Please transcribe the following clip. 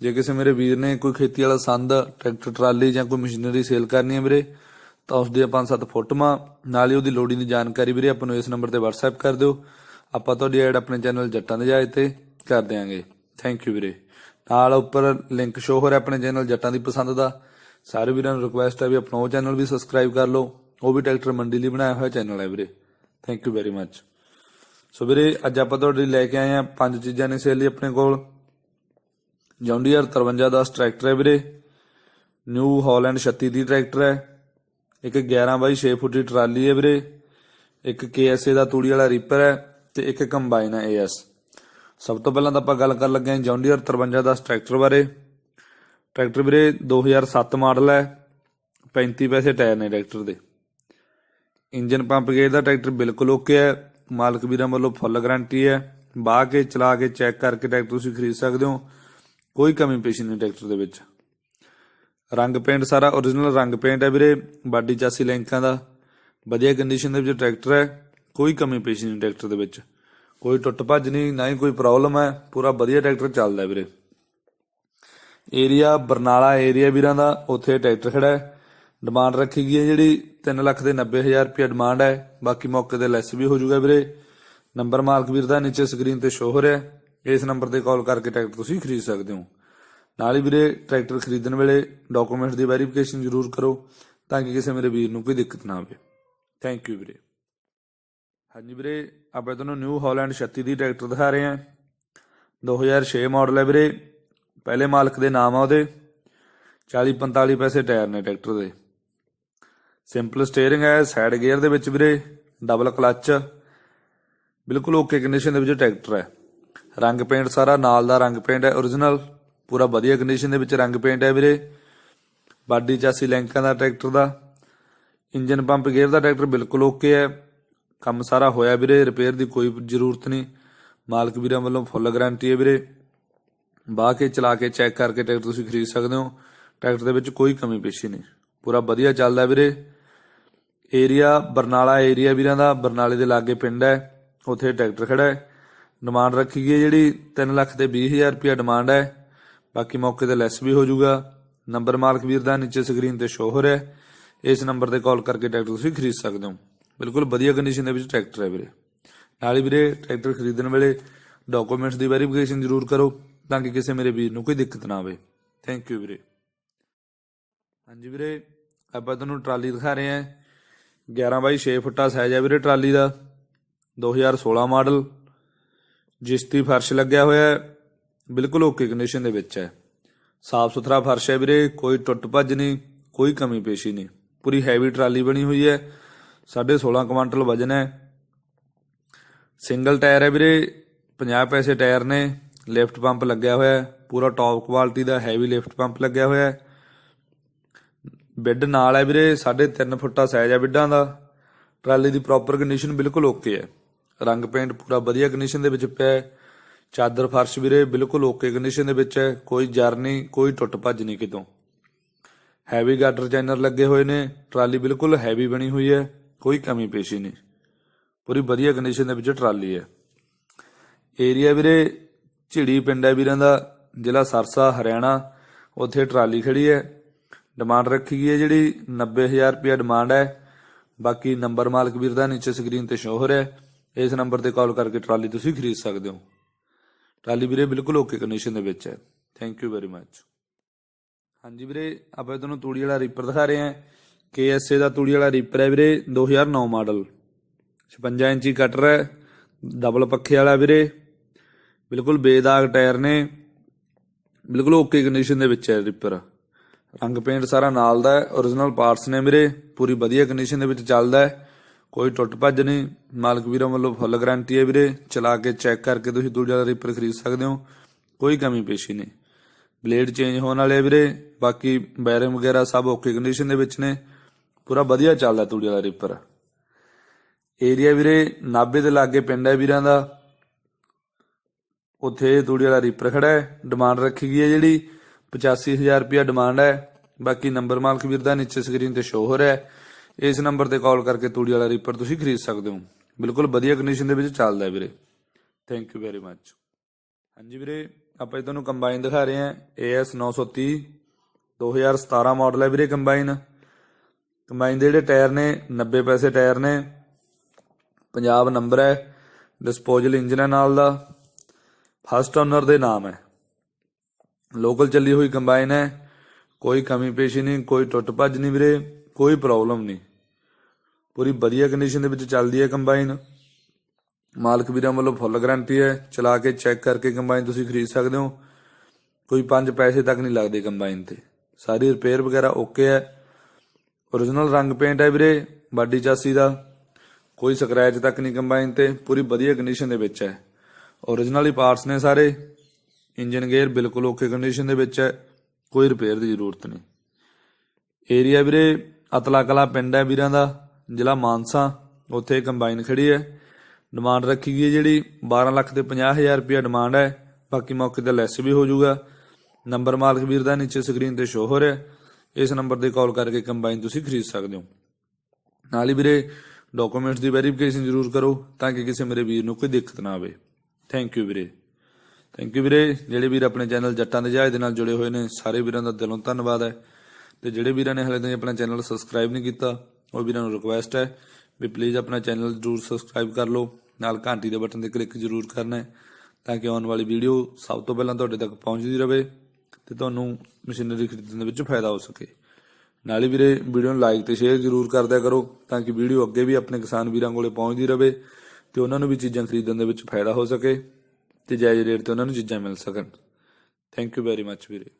ਜੇ ਕਿਸੇ ਮੇਰੇ ਵੀਰ ਨੇ ਕੋਈ ਖੇਤੀ ਵਾਲਾ ਸੰਦ, ਟਰੈਕਟਰ, ਟਰਾਲੀ ਜਾਂ ਕੋਈ ਮਸ਼ੀਨਰੀ ਸੇਲ ਕਰਨੀ ਹੈ ਵੀਰੇ, ਤਾਂ ਉਸ ਦੀਆਂ ਪੰਜ ਸੱਤ ਫੋਟੋਆਂ, ਨਾਲ ਹੀ ਉਹਦੀ ਲੋੜੀਂਦੀ ਦੀ ਜਾਣਕਾਰੀ ਵੀਰੇ ਆਪਾਂ ਨੂੰ ਇਸ ਨੰਬਰ ਤੇ WhatsApp ਕਰ ਦਿਓ। ਆਪਾਂ ਤੁਹਾਡੀ ਐਡ ਆਪਣੇ ਚੈਨਲ ਜੱਟਾਂ ਦੇ ਜਾਇ ਤੇ ਕਰ ਦਿਆਂਗੇ। ਥੈਂਕ ਯੂ ਵੀਰੇ। ਨਾਲ ਉੱਪਰ ਲਿੰਕ ਸ਼ੋ ਹੋ ਰਿਹਾ ਆਪਣੇ ਚੈਨਲ ਜੱਟਾਂ ਦੀ ਪਸੰਦ ਦਾ। ਸਾਰੇ ਵੀਰਾਂ ਨੂੰ ਰਿਕੁਐਸਟ ਹੈ ਵੀ ਆਪਣਾ ਉਹ ਚੈਨਲ ਵੀ ਸਬਸਕ੍ਰਾਈਬ ਕਰ ਲਓ। ਉਹ ਵੀ ਟਰੈਕਟਰ ਮੰਡੀ ਲਈ ਬਣਾਇਆ ਹੋਇਆ ਚੈਨਲ ਹੈ ਵੀਰੇ। Thank you very much so ਵੀਰੇ, ਅੱਜ ਆਪਾਂ ਤੁਹਾਡੇ ਲਈ ਲੈ ਕੇ ਆਏ ਆ ਪੰਜ ਚੀਜ਼ਾਂ ਨੇ ਸੇਲ ਲਈ ਆਪਣੇ ਕੋਲ। ਜੌਂਡੀਅਰ 53 ਦਾ ਟਰੈਕਟਰ ਹੈ ਵੀਰੇ। ਨਿਊ ਹਾਲੈਂਡ 36 ਦੀ ਟਰੈਕਟਰ ਹੈ। ਇੱਕ 11 ਬਾਈ 6 ਫੁੱਟ ਦੀ ਟਰਾਲੀ ਹੈ ਵੀਰੇ। ਇੱਕ KSA ਦਾ ਤੂੜੀ ਵਾਲਾ ਰੀਪਰ ਹੈ ਤੇ ਇੱਕ ਕੰਬਾਈਨ ਹੈ AS ਸਭ ਤੋਂ ਪਹਿਲਾਂ ਤਾਂ ਆਪਾਂ ਗੱਲ ਕਰਨ ਲੱਗੇ ਹਾਂ ਜੌਂਡੀਅਰ 53 ਦਾ ਟਰੈਕਟਰ ਬਾਰੇ। ਟਰੈਕਟਰ ਵੀਰੇ 2007 ਮਾਡਲ ਹੈ। 35 ਪੈਸੇ ਟਾਇਰ ਨੇ ਟਰੈਕਟਰ ਦੇ। ਇੰਜਨ ਪੰਪ ਗੇਅਰ ਦਾ ਟਰੈਕਟਰ ਬਿਲਕੁਲ ਓਕੇ ਹੈ। ਮਾਲਕ ਵੀਰਾਂ ਵੱਲੋਂ ਫੁੱਲ ਗਾਰੰਟੀ ਹੈ। ਬਾਹ ਕੇ ਚਲਾ ਕੇ ਚੈੱਕ ਕਰਕੇ ਟਰੈਕਟਰ ਤੁਸੀਂ ਖਰੀਦ ਸਕਦੇ ਹੋ। ਕੋਈ ਕਮੀ ਪੇਸ਼ੀ ਨਹੀਂ ਟਰੈਕਟਰ ਦੇ ਵਿੱਚ। ਰੰਗ ਪੇਂਟ ਸਾਰਾ origignal ਰੰਗ ਪੇਂਟ ਹੈ ਵੀਰੇ, ਬਾਡੀ ਚਾਸੀ ਲੈਂਕਾਂ ਦਾ, ਵਧੀਆ ਕੰਡੀਸ਼ਨ ਦੇ ਵਿੱਚ ਟਰੈਕਟਰ ਹੈ, ਕੋਈ ਕਮੀ ਪੇਸ਼ੀ ਨਹੀਂ ਟਰੈਕਟਰ ਦੇ ਵਿੱਚ। ਕੋਈ ਟੁੱਟ ਭੱਜ ਨਹੀਂ, ਨਾ ਹੀ ਕੋਈ ਪ੍ਰੋਬਲਮ ਹੈ, ਪੂਰਾ ਵਧੀਆ ਟਰੈਕਟਰ ਚੱਲਦਾ ਵੀਰੇ। ਏਰੀਆ ਬਰਨਾਲਾ ਏਰੀਆ ਵੀਰਾਂ ਦਾ, ਉੱਥੇ ਟਰੈਕਟਰ ਖੜਾ ਹੈ। ਡਿਮਾਂਡ ਰੱਖੀ ਗਈ ਹੈ ਜਿਹੜੀ 3 ਲੱਖ ਦੇ 90000 ਰੁਪਏ ਡਿਮਾਂਡ ਹੈ। ਬਾਕੀ ਮੌਕੇ ਤੇ ਲੈਸ ਵੀ ਹੋ ਜਾਊਗਾ ਵੀਰੇ। ਨੰਬਰ ਮਾਲਕ ਵੀਰ ਦਾ ਨੀਚੇ ਸਕਰੀਨ ਤੇ ਸ਼ੋ ਹੋ ਰਿਹਾ ਹੈ। ਇਸ ਨੰਬਰ ਤੇ ਕਾਲ ਕਰਕੇ ਟਰੈਕਟਰ ਤੁਸੀਂ ਖਰੀਦ ਸਕਦੇ ਹੋ। ਨਾਲ ਹੀ ਵੀਰੇ, ਟਰੈਕਟਰ ਖਰੀਦਣ ਵੇਲੇ ਡਾਕੂਮੈਂਟਸ ਦੀ ਵੈਰੀਫਿਕੇਸ਼ਨ ਜ਼ਰੂਰ ਕਰੋ ਤਾਂ ਕਿ ਕਿਸੇ ਮੇਰੇ ਵੀਰ ਨੂੰ ਕੋਈ ਦਿੱਕਤ ਨਾ ਆਵੇ। ਥੈਂਕ ਯੂ ਵੀਰੇ। ਹਾਂਜੀ ਵੀਰੇ, ਆਪਾਂ ਤੁਹਾਨੂੰ ਨਿਊ ਹਾਲੈਂਡ 36 ਦੀ ਟਰੈਕਟਰ ਦਿਖਾ ਰਹੇ ਹਾਂ। 2006 ਮਾਡਲ ਹੈ ਵੀਰੇ। ਪਹਿਲੇ ਮਾਲਕ ਦੇ ਨਾਮ ਆ ਉਹਦੇ। 40 45 ਪੈਸੇ ਟਾਇਰ ਨੇ ਟਰੈਕਟਰ ਦੇ। ਸਿੰਪਲ ਸਟੀਅਰਿੰਗ ਹੈ ਸਾਈਡ ਗੇਅਰ ਦੇ ਵਿੱਚ ਵੀਰੇ ਡਬਲ ਕਲੱਚ ਬਿਲਕੁਲ ਓਕੇ ਕੰਡੀਸ਼ਨ ਦੇ ਵਿੱਚ ਟਰੈਕਟਰ ਹੈ। ਰੰਗ ਪੇਂਟ ਸਾਰਾ ਨਾਲ ਦਾ ਰੰਗ ਪੇਂਟ ਹੈ origignal ਪੂਰਾ ਵਧੀਆ ਕੰਡੀਸ਼ਨ ਦੇ ਵਿੱਚ ਰੰਗ ਪੇਂਟ ਹੈ ਵੀਰੇ। ਬਾਡੀ ਚਾਸੀ ਲੈਂਕਾਂ ਦਾ, ਟਰੈਕਟਰ ਦਾ, ਇੰਜਨ ਪੰਪ ਗੇਅਰ ਦਾ ਟਰੈਕਟਰ ਬਿਲਕੁਲ ਓਕੇ ਹੈ। ਕੰਮ ਸਾਰਾ ਹੋਇਆ ਵੀਰੇ ਰਿਪੇਅਰ ਦੀ ਕੋਈ ਜ਼ਰੂਰਤ ਨਹੀਂ। ਮਾਲਕ ਵੀਰਾਂ ਵੱਲੋਂ ਫੁੱਲ ਗਾਰੰਟੀ ਹੈ ਵੀਰੇ। ਬਾਹ ਕੇ ਚਲਾ ਕੇ ਚੈੱਕ ਕਰਕੇ ਟਰੈਕਟਰ ਤੁਸੀਂ ਖਰੀਦ ਸਕਦੇ ਹੋ। ਟਰੈਕਟਰ ਦੇ ਵਿੱਚ ਕੋਈ ਕਮੀ ਪੇਸ਼ੀ ਨਹੀਂ। ਪੂਰਾ ਵਧੀਆ ਚੱਲਦਾ ਵੀਰੇ। ਏਰੀਆ ਬਰਨਾਲਾ ਏਰੀਆ ਵੀਰਾਂ ਦਾ, ਬਰਨਾਲੇ ਦੇ ਲਾਗੇ ਪਿੰਡ ਹੈ। ਉੱਥੇ ਟਰੈਕਟਰ ਖੜਾ ਹੈ। ਡਿਮਾਂਡ ਰੱਖੀ ਗਈ ਹੈ ਜਿਹੜੀ 3 ਲੱਖ ਤੇ 20000 ਰੁਪਏ ਡਿਮਾਂਡ ਹੈ। ਬਾਕੀ ਮੌਕੇ ਤੇ ਲੈਸ ਵੀ ਹੋ ਜਾਊਗਾ। ਨੰਬਰ ਮਾਲਕ ਵੀਰ ਦਾ ਨੀਚੇ ਸਕਰੀਨ ਤੇ ਸ਼ੋ ਹੋ ਰਿਹਾ ਹੈ। ਇਸ ਨੰਬਰ ਤੇ ਕਾਲ ਕਰਕੇ ਟਰੈਕਟਰ ਤੁਸੀਂ ਖਰੀਦ ਸਕਦੇ ਹੋ। ਬਿਲਕੁਲ ਵਧੀਆ ਕੰਡੀਸ਼ਨ ਦੇ ਵਿੱਚ ਟਰੈਕਟਰ ਹੈ ਵੀਰੇ। ਨਾਲ ਹੀ ਵੀਰੇ ਟਰੈਕਟਰ ਖਰੀਦਣ ਵੇਲੇ ਡਾਕੂਮੈਂਟਸ ਦੀ ਵੈਰੀਫਿਕੇਸ਼ਨ ਜ਼ਰੂਰ ਕਰੋ ਤਾਂ ਕਿ ਕਿਸੇ ਮੇਰੇ ਵੀਰ ਨੂੰ ਕੋਈ ਦਿੱਕਤ ਨਾ ਆਵੇ। ਥੈਂਕ ਯੂ ਵੀਰੇ। ਹਾਂਜੀ ਵੀਰੇ, ਆਪਾਂ ਤੁਹਾਨੂੰ ਟਰਾਲੀ ਦਿਖਾ ਰਹੇ ਹਾਂ। 11 ਬਾਈ 6 ਫੁੱਟਾ ਸਾਈਜ਼ ਹੈ ਵੀਰੇ ਟਰਾਲੀ ਦਾ। 2016 ਮਾਡਲ ਜਿਸ ਦੀ ਫਰਸ਼ ਲੱਗਿਆ ਹੋਇਆ ਹੈ, ਬਿਲਕੁਲ ਓਕੇ ਕੰਡੀਸ਼ਨ ਦੇ ਵਿੱਚ ਹੈ। ਸਾਫ਼ ਸੁਥਰਾ ਫਰਸ਼ ਹੈ ਵੀਰੇ, ਕੋਈ ਟੁੱਟ ਭੱਜ ਨਹੀਂ, ਕੋਈ ਕਮੀ ਪੇਸ਼ੀ ਨਹੀਂ। ਪੂਰੀ ਹੈਵੀ ਟਰਾਲੀ ਬਣੀ ਹੋਈ ਹੈ 16.5 ਕੁਆਂਟਲ ਵਜਨ ਹੈ। ਸਿੰਗਲ ਟਾਇਰ ਹੈ ਵੀਰੇ 50 ਪੈਸੇ ਟਾਇਰ ਨੇ ਲਿਫਟ ਪੰਪ ਲੱਗਿਆ ਹੋਇਆ ਹੈ, ਪੂਰਾ ਟੌਪ ਕੁਆਲਿਟੀ ਦਾ ਹੈਵੀ ਲਿਫਟ ਪੰਪ ਲੱਗਿਆ ਹੋਇਆ ਹੈ। ਬੈੱਡ ਨਾਲ ਹੈ ਵੀਰੇ 3.5 ਫੁੱਟਾ ਸਾਈਜ਼ ਹੈ ਬਿੱਡਾਂ ਦਾ। ਟਰਾਲੀ ਦੀ ਪ੍ਰੋਪਰ ਕੰਡੀਸ਼ਨ ਬਿਲਕੁਲ ਓਕੇ ਹੈ। ਰੰਗ ਪੇਂਟ ਪੂਰਾ ਵਧੀਆ ਕੰਡੀਸ਼ਨ ਦੇ ਵਿੱਚ ਪਿਆ ਹੈ। ਚਾਦਰ ਫਰਸ਼ ਵੀਰੇ ਬਿਲਕੁਲ ਓਕੇ ਕੰਡੀਸ਼ਨ ਦੇ ਵਿੱਚ ਹੈ। ਕੋਈ ਜਰ ਨਹੀਂ, ਕੋਈ ਟੁੱਟ ਭੱਜ ਨਹੀਂ ਕਿਤੋਂ। ਹੈਵੀ ਗਾਡਰ ਚੈਨਰ ਲੱਗੇ ਹੋਏ ਨੇ। ਟਰਾਲੀ ਬਿਲਕੁਲ ਹੈਵੀ ਬਣੀ ਹੋਈ ਹੈ। ਕੋਈ ਕਮੀ ਪੇਸ਼ੀ ਨਹੀਂ। ਪੂਰੀ ਵਧੀਆ ਕੰਡੀਸ਼ਨ ਦੇ ਵਿੱਚ ਟਰਾਲੀ ਹੈ। ਏਰੀਆ ਵੀਰੇ ਝਿੜੀ ਪਿੰਡ ਹੈ ਵੀਰਾਂ ਦਾ। ਜ਼ਿਲ੍ਹਾ ਸਰਸਾ, ਹਰਿਆਣਾ। ਉੱਥੇ ਟਰਾਲੀ ਖੜੀ ਹੈ। ਡਿਮਾਂਡ ਰੱਖੀ ਗਈ ਹੈ ਜਿਹੜੀ 90000 ਰੁਪਏ ਡਿਮਾਂਡ ਹੈ। ਬਾਕੀ ਨੰਬਰ ਮਾਲਕ ਵੀਰ ਦਾ ਨੀਚੇ ਸਕਰੀਨ ਤੇ ਸ਼ੋ ਹੋ ਰਿਹਾ ਹੈ। ਇਸ ਨੰਬਰ ਤੇ ਕਾਲ ਕਰਕੇ ਟਰਾਲੀ ਤੁਸੀਂ ਖਰੀਦ ਸਕਦੇ ਹੋ। ਟਰਾਲੀ ਵੀਰੇ ਬਿਲਕੁਲ ਓਕੇ ਕੰਡੀਸ਼ਨ ਦੇ ਵਿੱਚ ਹੈ। ਥੈਂਕ ਯੂ ਵੈਰੀ ਮੱਚ ਹਾਂਜੀ ਵੀਰੇ, ਆਪਾਂ ਤੁਹਾਨੂੰ ਤੂੜੀ ਵਾਲਾ ਰੀਪਰ ਦਿਖਾ ਰਹੇ ਹਾਂ। KSA ਦਾ ਤੂੜੀ ਵਾਲਾ ਰੀਪਰ ਹੈ ਵੀਰੇ 2009 ਮਾਡਲ। 56 ਇੰਚੀ ਕਟਰ ਹੈ ਡਬਲ ਪੱਖੇ ਵਾਲਾ ਵੀਰੇ। ਬਿਲਕੁਲ ਬੇਦਾਗ ਟਾਇਰ ਨੇ। ਬਿਲਕੁਲ ਓਕੇ ਕੰਡੀਸ਼ਨ ਦੇ ਵਿੱਚ ਹੈ ਰੀਪਰ ਰੰਗ ਪੇਂਟ ਸਾਰਾ ਨਾਲ ਦਾ ਹੈ origignal ਪਾਰਟਸ ਨੇ ਵੀਰੇ। ਪੂਰੀ ਵਧੀਆ ਕੰਡੀਸ਼ਨ ਦੇ ਵਿੱਚ ਚੱਲਦਾ ਹੈ। ਕੋਈ ਟੁੱਟ ਭੱਜ ਨਹੀਂ। ਮਾਲਕ ਵੀਰਾਂ ਵੱਲੋਂ ਫੁੱਲ ਗਾਰੰਟੀ ਹੈ ਵੀਰੇ। ਚਲਾ ਕੇ ਚੈੱਕ ਕਰਕੇ ਤੁਸੀਂ ਦੂਜਾ ਰੀਪਰ ਖਰੀਦ ਸਕਦੇ ਹੋ। ਕੋਈ ਕਮੀ ਪੇਸ਼ੀ ਨਹੀਂ। ਬਲੇਡ ਚੇਂਜ ਹੋਣ ਵਾਲੇ ਆ ਵੀਰੇ। ਬਾਕੀ ਬੈਰਿੰਗ ਵਗੈਰਾ ਸਭ ਓਕੇ ਕੰਡੀਸ਼ਨ ਦੇ ਵਿੱਚ ਨੇ। ਪੂਰਾ ਵਧੀਆ ਚੱਲਦਾ ਤੂੜੀ ਵਾਲਾ ਰੀਪਰ ਏਰੀਆ ਵੀਰੇ ਨਾਬੇ ਦੇ ਲਾਗੇ ਪਿੰਡ ਹੈ ਵੀਰਾਂ ਦਾ। ਉੱਥੇ ਤੂੜੀ ਵਾਲਾ ਰੀਪਰ ਖੜਾ ਹੈ। ਡਿਮਾਂਡ ਰੱਖੀ ਗਈ ਹੈ ਜਿਹੜੀ। 85000 ਰੁਪਿਆ ਡਿਮਾਂਡ ਹੈ। ਬਾਕੀ ਨੰਬਰ ਮਾਲਕ ਵੀਰ ਦਾ ਨੀਚੇ ਸਕਰੀਨ ਤੇ ਸ਼ੋ ਹੋ ਰਿਹਾ ਹੈ। ਇਸ ਨੰਬਰ ਤੇ ਕਾਲ ਕਰਕੇ ਤੂੜੀ ਵਾਲਾ ਰੀਪਰ ਤੁਸੀਂ ਖਰੀਦ ਸਕਦੇ ਹੋ। ਬਿਲਕੁਲ ਵਧੀਆ ਕੰਡੀਸ਼ਨ ਦੇ ਵਿੱਚ ਚੱਲਦਾ ਹੈ ਵੀਰੇ। ਥੈਂਕ ਯੂ ਵੈਰੀ ਮੱਚ ਹਾਂਜੀ ਵੀਰੇ, ਆਪਾਂ ਇਹ ਤੁਹਾਨੂੰ ਕੰਬਾਈਨ ਦਿਖਾ ਰਹੇ ਹਾਂ। AS 930 2017 ਮਾਡਲ ਹੈ ਵੀਰੇ ਕੰਬਾਈਨ ਕੰਬਾਈਨ ਦੇ ਜਿਹੜੇ ਟਾਇਰ ਨੇ 90 ਪੈਸੇ ਟਾਇਰ ਨੇ। ਪੰਜਾਬ ਨੰਬਰ ਹੈ। ਡਿਸਪੋਜ਼ਲ ਇੰਜਨ ਹੈ ਨਾਲ ਦਾ। ਫਸਟ ਓਨਰ ਦੇ ਨਾਮ ਹੈ। ਲੋਕਲ ਚੱਲੀ ਹੋਈ ਕੰਬਾਈਨ ਹੈ। ਕੋਈ ਕਮੀ ਪੇਸ਼ੀ ਨਹੀਂ, ਕੋਈ ਟੁੱਟ ਭੱਜ ਨਹੀਂ ਵੀਰੇ। ਕੋਈ ਪ੍ਰੋਬਲਮ ਨਹੀਂ। ਪੂਰੀ ਵਧੀਆ ਕੰਡੀਸ਼ਨ ਦੇ ਵਿੱਚ ਚੱਲਦੀ ਹੈ ਕੰਬਾਈਨ ਮਾਲਕ ਵੀਰਾਂ ਵੱਲੋਂ ਫੁੱਲ ਗਾਰੰਟੀ ਹੈ। ਚਲਾ ਕੇ ਚੈੱਕ ਕਰਕੇ ਕੰਬਾਈਨ ਤੁਸੀਂ ਖਰੀਦ ਸਕਦੇ ਹੋ। ਕੋਈ 5 ਪੈਸੇ ਤੱਕ ਨਹੀਂ ਲੱਗਦੇ ਕੰਬਾਈਨ ਤੇ। ਸਾਰੀ ਰਿਪੇਅਰ ਵਗੈਰਾ ਓਕੇ ਹੈ। origignal ਰੰਗ ਪੇਂਟ ਹੈ ਵੀਰੇ, ਬਾਡੀ ਚਾਸੀ ਦਾ। ਕੋਈ ਸਕ੍ਰੈਚ ਤੱਕ ਨਹੀਂ ਕੰਬਾਈਨ ਤੇ। ਪੂਰੀ ਵਧੀਆ ਕੰਡੀਸ਼ਨ ਦੇ ਵਿੱਚ ਹੈ। origignal ਹੀ ਪਾਰਟਸ ਨੇ ਸਾਰੇ। ਇੰਜਨ ਗੇਅਰ ਬਿਲਕੁਲ ਓਕੇ ਕੰਡੀਸ਼ਨ ਦੇ ਵਿੱਚ ਹੈ। ਕੋਈ ਰਿਪੇਅਰ ਦੀ ਜ਼ਰੂਰਤ ਨਹੀਂ। ਏਰੀਆ ਵੀਰੇ ਅਤਲਾ ਕਲਾ ਪਿੰਡ ਹੈ ਵੀਰਾਂ ਦਾ, ਜ਼ਿਲ੍ਹਾ ਮਾਨਸਾ। ਉੱਥੇ ਕੰਬਾਈਨ ਖੜੀ ਹੈ। ਡਿਮਾਂਡ ਰੱਖੀ ਗਈ ਹੈ ਜਿਹੜੀ 12 ਲੱਖ ਤੇ 50000 ਰੁਪਏ ਡਿਮਾਂਡ ਹੈ। ਬਾਕੀ ਮੌਕੇ ਤੇ ਲੈਸ ਵੀ ਹੋ ਜਾਊਗਾ। ਨੰਬਰ ਮਾਲਕ ਵੀਰ ਦਾ ਨੀਚੇ ਸਕਰੀਨ ਤੇ ਸ਼ੋ ਹੋ ਰਿਹਾ ਇਸ ਨੰਬਰ ਤੇ ਕਾਲ ਕਰਕੇ ਕੰਬਾਈਨ ਤੁਸੀਂ ਖਰੀਦ ਸਕਦੇ ਹੋ। ਨਾਲ ਹੀ ਵੀਰੇ ਡਾਕੂਮੈਂਟਸ ਦੀ ਵੈਰੀਫਿਕੇਸ਼ਨ ਜ਼ਰੂਰ ਕਰੋ ਤਾਂ ਕਿ ਕਿਸੇ ਮੇਰੇ ਵੀਰ ਨੂੰ ਕੋਈ ਦਿੱਕਤ ਨਾ ਆਵੇ। ਥੈਂਕ ਯੂ ਵੀਰੇ। ਥੈਂਕ ਯੂ ਵੀਰੇ। ਜਿਹੜੇ ਵੀਰ ਆਪਣੇ ਚੈਨਲ ਜੱਟਾਂ ਦੇ ਜਹਾਜ਼ ਦੇ ਨਾਲ ਜੁੜੇ ਹੋਏ ਨੇ, ਸਾਰੇ ਵੀਰਾਂ ਦਾ ਦਿਲੋਂ ਧੰਨਵਾਦ ਹੈ। ਤੇ ਜਿਹੜੇ ਵੀਰਾਂ ਨੇ ਹਾਲੇ ਤੱਕ ਆਪਣਾ ਚੈਨਲ ਸਬਸਕ੍ਰਾਈਬ ਨਹੀਂ ਕੀਤਾ, ਉਹ ਵੀਰਾਂ ਨੂੰ ਰਿਕੁਐਸਟ ਹੈ ਵੀ ਪਲੀਜ਼ ਆਪਣਾ ਚੈਨਲ ਜ਼ਰੂਰ ਸਬਸਕ੍ਰਾਈਬ ਕਰ ਲਓ, ਨਾਲ ਘੰਟੀ ਦੇ ਬਟਨ ਤੇ ਕਲਿੱਕ ਜ਼ਰੂਰ ਕਰਨਾ ਹੈ, ਤਾਂ ਕਿ ਆਉਣ ਵਾਲੀ ਵੀਡੀਓ ਸਭ ਤੋਂ ਪਹਿਲਾਂ ਤੁਹਾਡੇ ਤੱਕ ਪਹੁੰਚਦੀ ਰਹੇ ਤੇ ਤੁਹਾਨੂੰ ਮਸ਼ੀਨਰੀ ਖਰੀਦਣ ਦੇ ਵਿੱਚ ਫਾਇਦਾ ਹੋ ਸਕੇ। ਨਾਲ ਹੀ ਵੀਰੇ ਵੀਡੀਓ ਨੂੰ ਲਾਈਕ ਤੇ ਸ਼ੇਅਰ ਜ਼ਰੂਰ ਕਰਦਿਆ ਕਰੋ, ਤਾਂ ਕਿ ਵੀਡੀਓ ਅੱਗੇ ਵੀ ਆਪਣੇ ਕਿਸਾਨ ਵੀਰਾਂ ਕੋਲੇ ਪਹੁੰਚਦੀ ਰਹੇ ਤੇ ਉਹਨਾਂ ਨੂੰ ਵੀ ਚੀਜ਼ਾਂ ਖਰੀਦਣ ਦੇ ਵਿੱਚ ਫਾਇਦਾ ਹੋ ਸਕੇ ਤੇ ਜਾਇਜ਼ ਰੇਟ ਤੇ ਉਹਨਾਂ ਨੂੰ ਚੀਜ਼ਾਂ ਮਿਲ ਸਕਣ। ਥੈਂਕ ਯੂ ਵੈਰੀ ਮੱਚ ਵੀਰੇ।